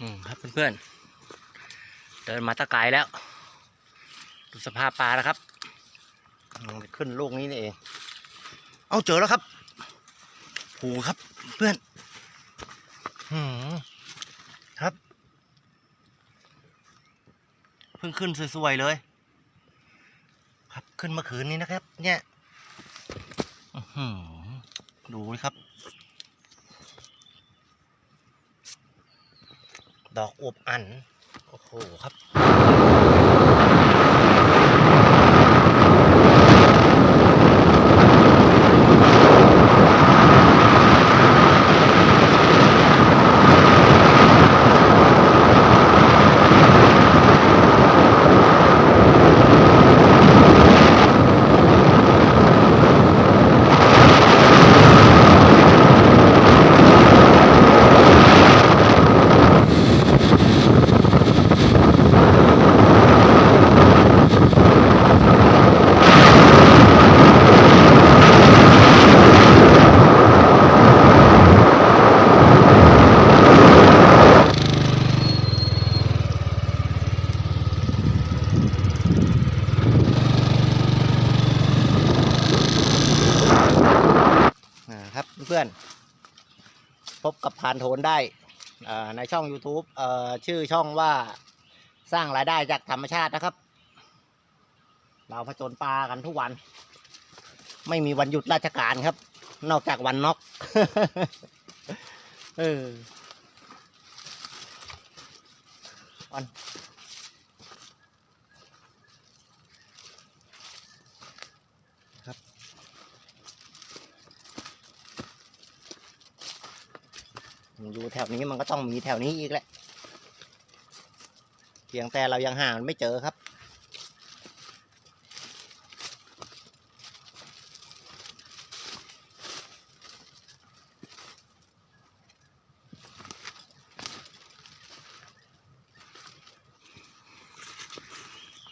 อืมครับเพื่อนๆ เดินมาตะไกลแล้ว ดูสภาพปลาแล้วครับอืมขึ้นลูกนี้นี่เอง เอาเจอแล้วครับโหครับเพื่อนหืมครับ เพิ่งขึ้นสวยๆเลย ครับขึ้นเมื่อคืนนี้นะครับ เนี่ยอื้อหือดูดิครับ ดอกอวบอัน โอ้โหครับานโทนได้ในช่อง YouTube ชื่อช่องว่าสร้างรายได้จากธรรมชาตินะครับ เราผจญปลากันทุกวัน ไม่มีวันหยุดราชการครับ นอกจากวันน็อกเออวันครับ มัน อยู่แถวนี้มันก็ต้องมีแถวนี้อีกแหละ เพียงแต่เรายังหามันไม่เจอครับ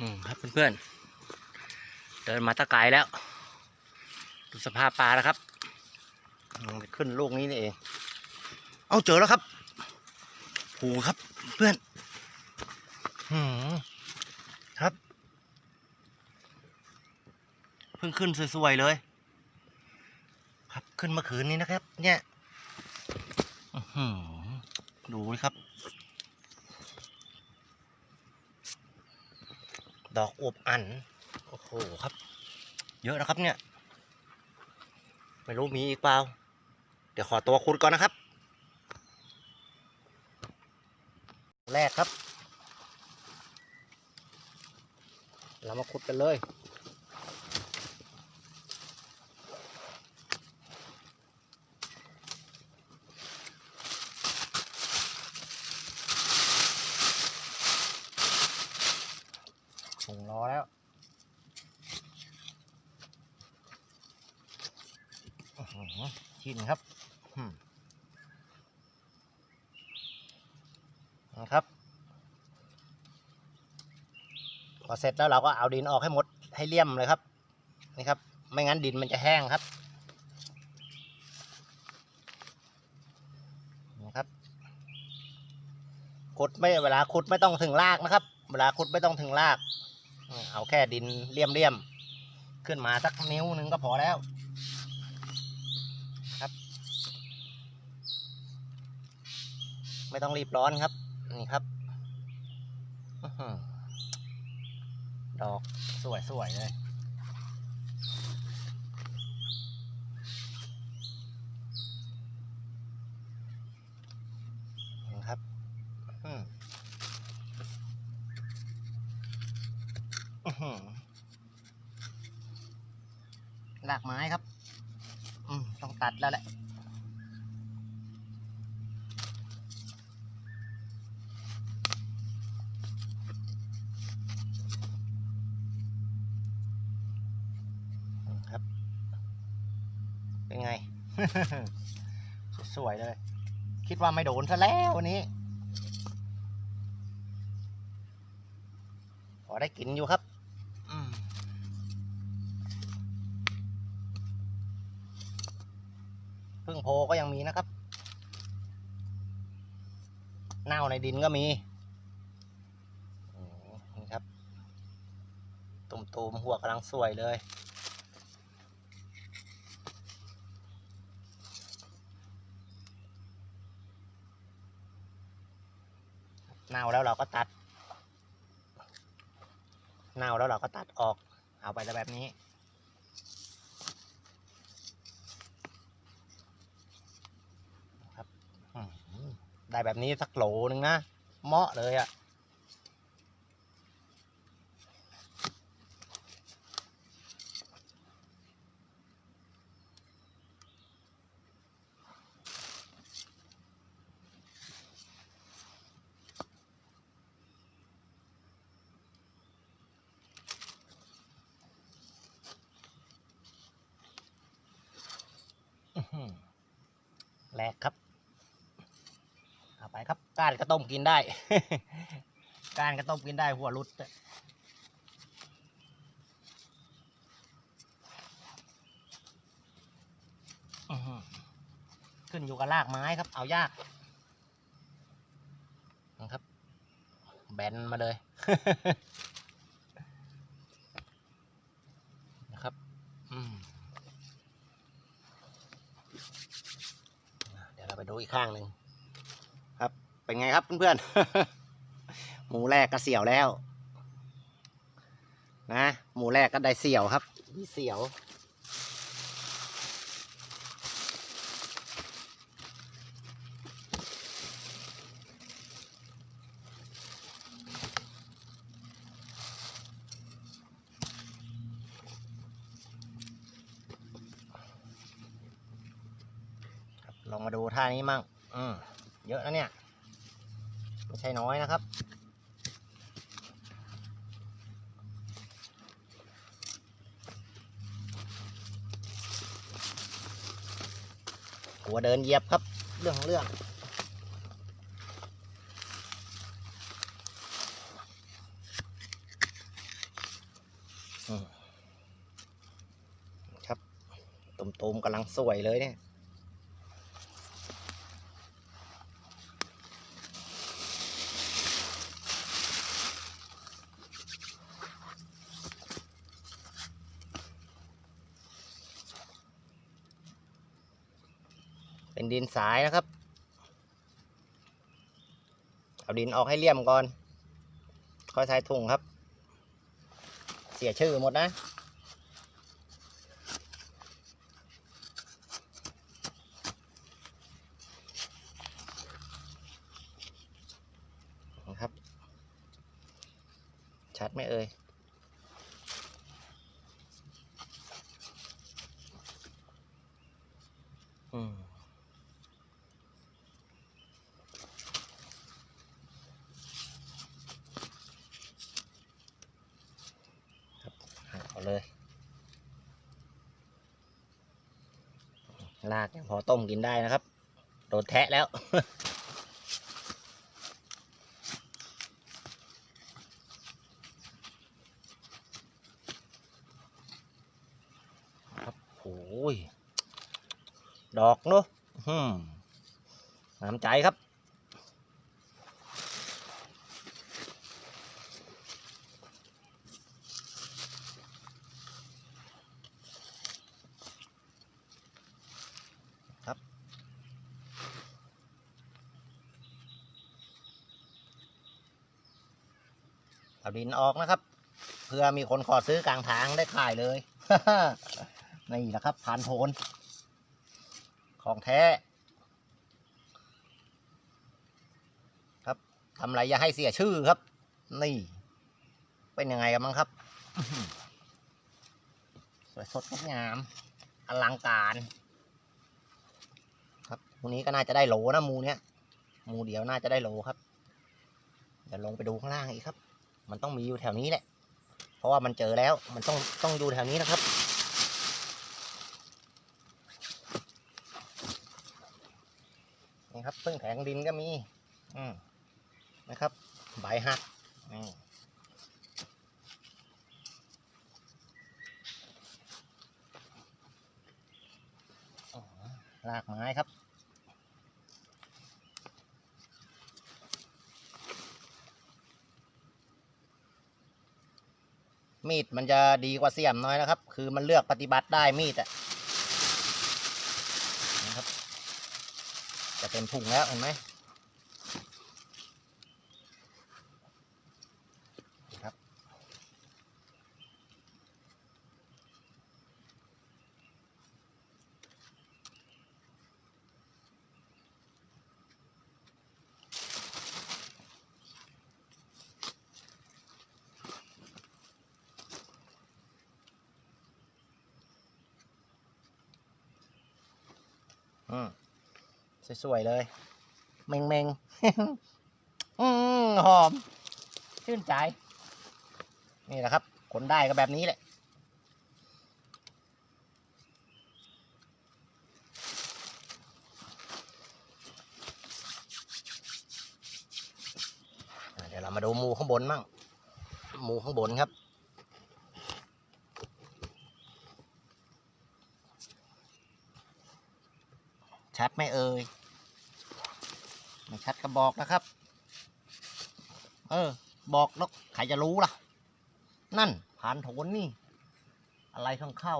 อืมครับเพื่อนๆ เดินมาตะไกลแล้ว ดูสภาพปลาแล้วครับขึ้นลูกนี้นี่เอง เอาเจอแล้วครับโหครับเพื่อนหืมครับ เพิ่งขึ้นสวยๆเลย ครับขึ้นเมื่อคืนนี้นะครับ เนี่ยดูครับ ดอกอวบอันโอ้โหครับ เยอะนะครับเนี่ย ไม่รู้มีอีกเปล่า เดี๋ยวขอตัวคุดก่อนนะครับ แรกครับ เรามาขุดกันเลย ส่งรอแล้วอื้อหือชินครับอืมนะครับ พอ เสร็จแล้วเราก็เอาดินออกให้หมดให้เลี่ยมเลยครับนี่ครับ ไม่งั้นดินมันจะแห้งครับนะครับขุดไม่เวลาขุดไม่ต้องถึงรากนะครับ เวลาขุดไม่ต้องถึงราก เอาแค่ดินเลี่ยมๆขึ้นมาสักนิ้วหนึ่งก็พอแล้วครับ ไม่ต้องรีบร้อนครับ นี่ครับ อื้อหือ ดอกสวยๆเลยนะครับอืมอือหือรากไม้ครับ อืมต้องตัดแล้วแหละ ครับ เป็นไง สวยๆเลย คิดว่าไม่โดนซะแล้ววันนี้พอได้กินอยู่ครับอืมพึ่งโพก็ยังมีนะครับ เน่าในดินก็มีอืมนี่ครับตุ่มๆหัวกำลังสวยเลย เน่าแล้วเราก็ตัด เน่าแล้วเราก็ตัดออก เอาไปแล้วแบบนี้ ครับ ได้แบบนี้สักโหลหนึ่งนะ เหมาะเลยอะ่ะ อื้อหือแหลกครับ เอาไปครับก้านก็ ต้มกินได้ กานก็ต้มกินได้หัวรุดขึ้นอยู่กับรากไม้ครับ เอายากนะครับ แบนมาเลยนะครับเดี๋ยวเราไปดูอีกข้างหนึ่ง เป็นไงครับเพื่อนๆ หมูแรกก็เสี่ยวแล้ว นะ หมูแรกก็ได้เสี่ยวครับมีเสี่ยว ลองมาดูท่านี้มั่ง อืม เยอะนะเนี่ย ช่น้อยนะครับ หัวเดินเหยียบครับ เรื่องของเรื่องครับตุ่มๆกำลังสวยเลยเนี่ย เป็นดิน สายนะครับ เอาดินออกให้เลี่ยมก่อน ค่อยใส่ถุงครับ เสียชื่อหมดนะนะครับ ชัดไหมเอ่ย อืม ครับหักเอาเลย ลา กินได้นะครับ โดนแทะแล้ว ครับโอ้ย ดอกเนอะอืมน้ำใจครับ ดินออกนะครับ เพื่อมีคนขอซื้อกลางทางได้ขายเลย นี่แหละครับผ่านโผนของแท้ ครับทำอะไรอย่าให้เสียชื่อครับ นี่ เป็นยังไงกันมั้งครับ สวยสดงดงาม อลังการ ครับมูนี้ก็น่าจะได้โหลนะมูเนี้ยมูเดียวน่าจะได้โหลครับเดี๋ยวลงไปดูข้างล่างอีกครับ มันต้องมีอยู่แถวนี้แหละ เพราะว่ามันเจอแล้ว มันต้องต้องอยู่แถวนี้นะครับ นี่ครับพึ่งแผงดินก็มี อืมนะครับ ใบหักนี่อ๋อรากไม้ครับ มีดมันจะดีกว่าเสียมน้อยนะครับ คือมันเลือกปฏิบัติได้มีดอะนะครับ จะเต็มพุงแล้วเห็นไหม อืมสวยๆเลย เมงเมงอืมหอม ชื่นใจ นี่แหละครับคนได้ก็แบบนี้แหละเดี๋ยวเรามาดูมูข้างบนมั่งมูข้างบนครับ ชัดไหมเอ่ย ไม่ชัดก็ บอกนะครับ เออ บอกแล้วใครจะรู้ล่ะ นั่นผ่านโถนนี่ อะไรข้างเข้า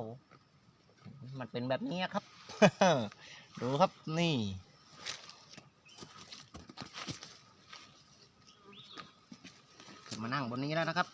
มันเป็นแบบนี้ครับ ดูครับนี่ มานั่งบนนี้แล้วนะครับ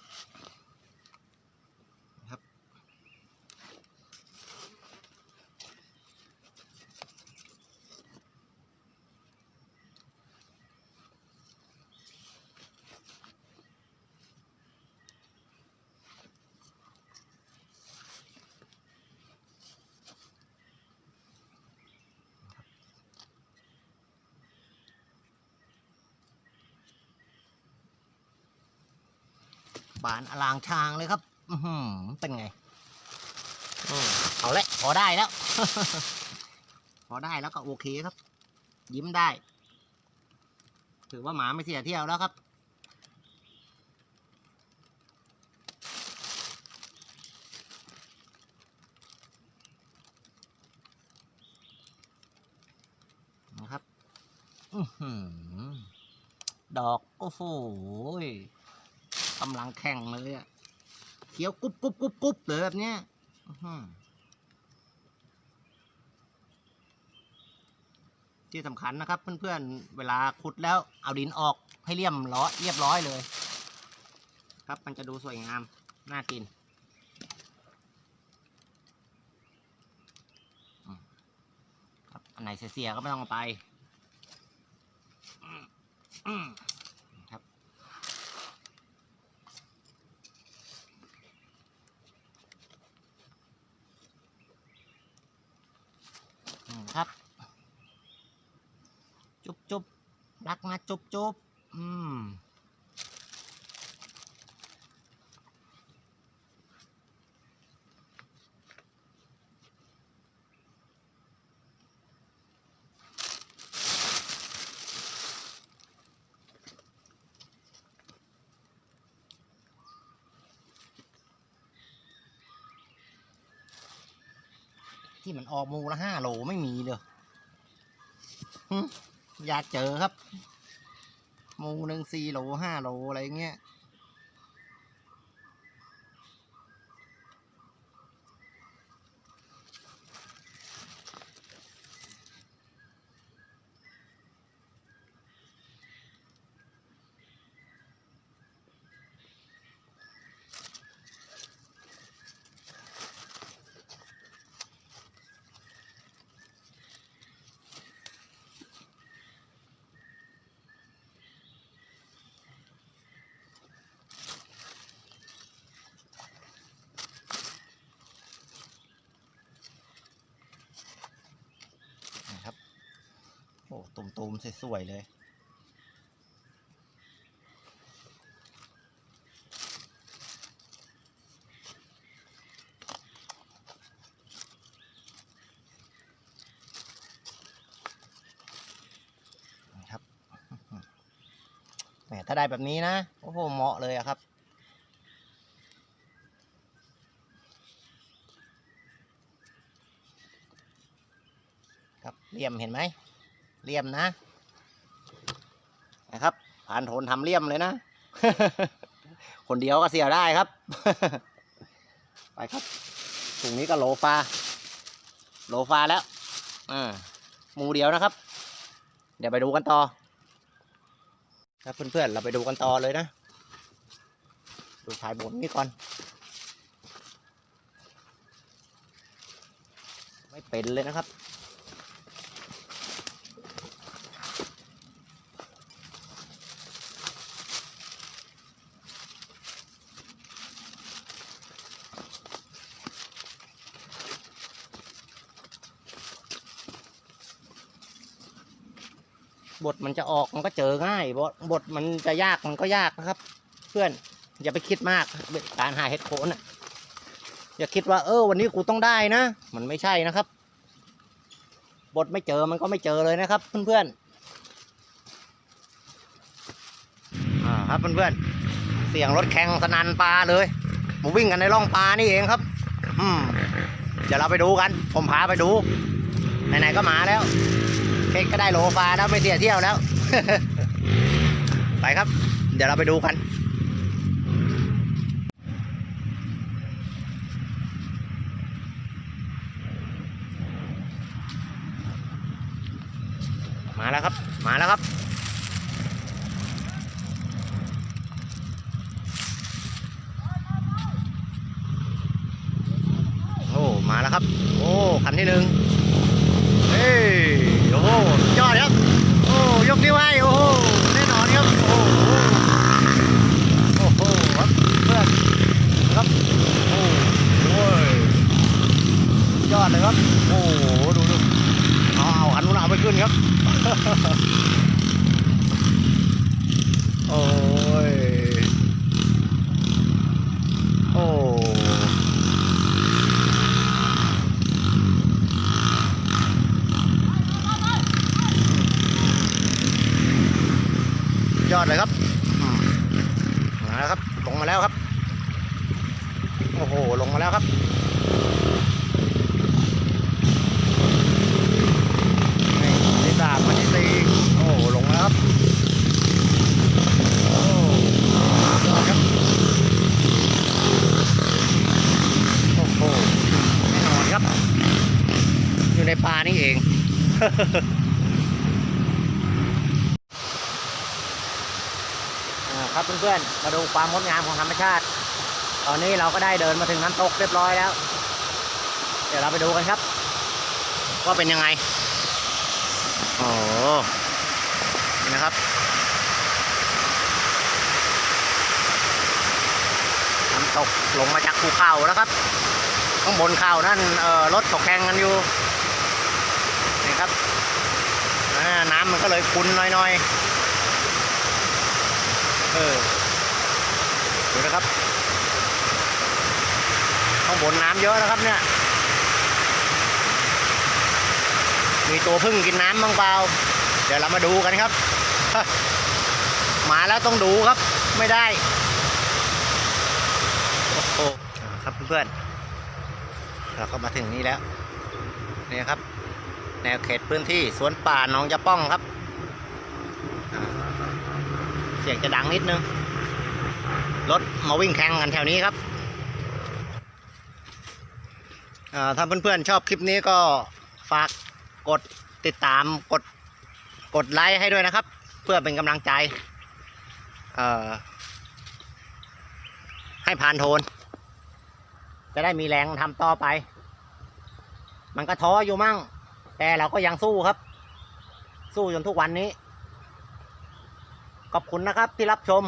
บานอลางชางเลยครับ อือหือเป็นไงอืมเอาละพอได้แล้ว พอได้แล้วก็โอเคครับ ยิ้มได้ ถือว่าหมาไม่เสียเที่ยวแล้วครับนะครับอือหือดอก โอ้โหย กำลังแข่งเลยอะเคี้ยวกรุบกรุบกรุบกรุบเลยแบบเนี้ยที่สำคัญนะครับ เพื่อนๆ เวลาขุดแล้วเอาดินออกให้เรียมร้อยเรียบร้อยเลย ครับมันจะดูสวยงาม น่ากินครับอันไหนเสียๆก็ไม่ต้องเอาไป อืมอืมครับ อืม ครับ จุบจุบรักนะจุบจุบอืม ที่มันออกมูละห้าโลไม่มีเลยอยากเจอครับ มูหนึ่งสี่โลห้าโลอะไรเงี้ย อ้ตุ่มๆสวยๆเลยนะครับ แหม ถ้าได้แบบนี้นะ โอ้โห เหมาะเลยอะครับครับเลี่ยมเห็นไหม เลี่ยมนะ นะครับผ่านโทนทำเลี่ยมเลยนะ คนเดียวก็เสียได้ครับ ไปครับตรงนี้ก็โลฟา โลฟาแล้วอ่าหมูเดียวนะครับ เดี๋ยวไปดูกันต่อครับเพื่อนๆเราไปดูกันต่อเลยนะ ดูถ่ายบนนี้ก่อน ไม่เป็นเลยนะครับ บทมันจะออกมันก็เจอง่ายบทบทมันจะยากมันก็ยากนะครับ เพื่อนอย่าไปคิดมากการหาเห็ดโคนอะอย่าคิดว่าเออวันนี้กูต้องได้นะ มันไม่ใช่นะครับ บทไม่เจอมันก็ไม่เจอเลยนะครับ เพื่อนๆอ่าครับเพื่อนๆเสียงรถแข่งสนันปลาเลยมาวิ่งกันในร่องปลานี่เองครับ อืมเดี๋ยวเราไปดูกัน ผมพาไปดูไหนๆก็มาแล้ว เพชรก็ได้โลฟ้าแล้วไม่เสียเที่ยวแล้ว ไปครับ เดี๋ยวเราไปดูกันมาแล้วครับ มาแล้วครับ โอ้ มาแล้วครับ โอ้ คันที่หนึ่ง เฮ้ยโอ้โหสุดยอดครับ โอ้ยกนิ้วให้โอ้โหแน่นอนครับ โอ้โหโอ้โหครับเพื่อนครับโอ้โหสุดยอดเลยครับ โอ้โหดูดูเอาเอาอันนู้นเอาไปขึ้น ครับ โอ้ย โอ้ยอดเลยครับมาแล้วครับ ลงมาแล้วครับ โอ้โห ลงมาแล้วครับ นี่ที่สามมาที่สี่โอ้โห ลงมาแล้วครับ โอ้ยอดครับ โอ้โหแน่นอนครับ อยู่ใานี่เองอ่าครับเพื่อนๆ มาดูความงดงามของธรรมชาติ ตอนนี้เราก็ได้เดินมาถึงน้ำตกเรียบร้อยแล้ว เดี๋ยวเราไปดูกันครับ ว่าเป็นยังไง โอ้นี่นะครับน้ำตกลงมาจากภูเขาแล้วครับ ข้างบนเขานั่นรถตกแข่งกันอยู่ นี่ครับอ่าน้ำมันก็เลยขุ่นหน้อยๆ เออดูนะครับข้างบนน้ำเยอะนะครับเนี่ย มีตัวพึ่งกินน้ำบ้างเปล่า เดี๋ยวเรามาดูกันครับ มาแล้วต้องดูครับ ไม่ได้ โอ้โหครับเพื่อนๆเราก็มาถึงนี่แล้ว นี่ครับ แนวเขตพื้นที่สวนป่าหนองยะป้องครับ เสียงจะดังนิดนึง รถมาวิ่งแข่งกันแถวนี้ครับถ้าเพื่อนๆชอบคลิปนี้ก็ฝากกดติดตามกดกดไลค์ให้ด้วยนะครับ เพื่อเป็นกำลังใจให้ผ่านโทน จะได้มีแรงทำต่อไป มันก็ท้ออยู่มั่ง แต่เราก็ยังสู้ครับ สู้จนทุกวันนี้ ขอบคุณนะครับที่รับชม